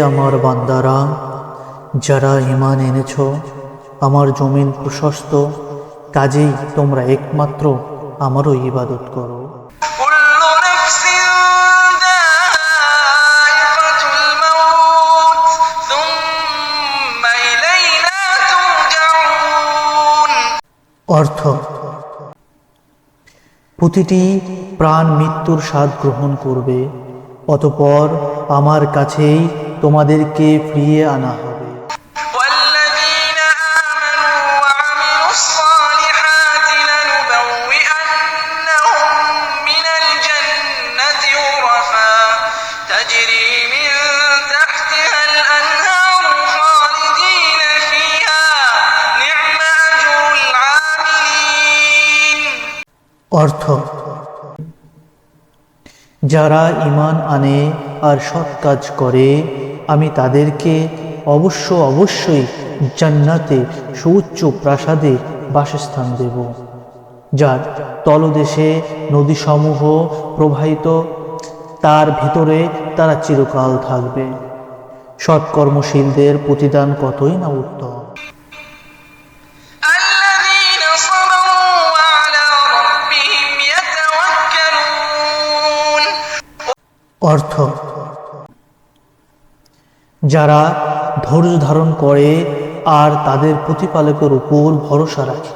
আমার বান্দারা যারা ইমান এনেছ আমার জমিন প্রশস্ত কাজেই তোমরা একমাত্র আমারও ইবাদত করো। অর্থ প্রতিটি প্রাণ মৃত্যুর স্বাদ গ্রহণ করবে অতপর আমার কাছেই তোমাদেরকে ফিরিয়ে আনা হবে। অর্থ যারা ইমান আনে আর সৎ কাজ করে আমি তাদেরকে অবশ্য অবশ্যই জান্নাতে সুউচ্চ প্রাসাদে বাসস্থান দেব যার তলদেশে নদীসমূহ প্রবাহিত তার ভিতরে তারা চিরকাল থাকবে। সৎকর্মশীলদের প্রতিদান কতই না উত্তম। অর্থ যারা ধৈর্য ধারণ করে আর তাদের প্রতিপালকের উপর ভরসা রাখে।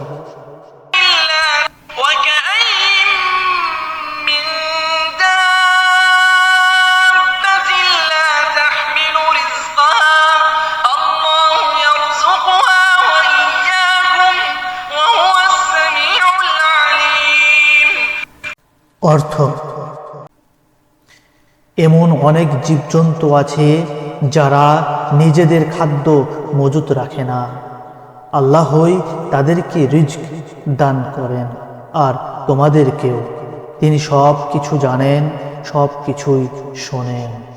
অর্থ, এমন অনেক জীবজন্তু আছে যারা নিজেদের খাদ্য মজুত রাখে না। আল্লাহই তাদেরকে রিজক দান করেন, আর তোমাদেরকেও। তিনি সব কিছু জানেন সব কিছুই শোনেন।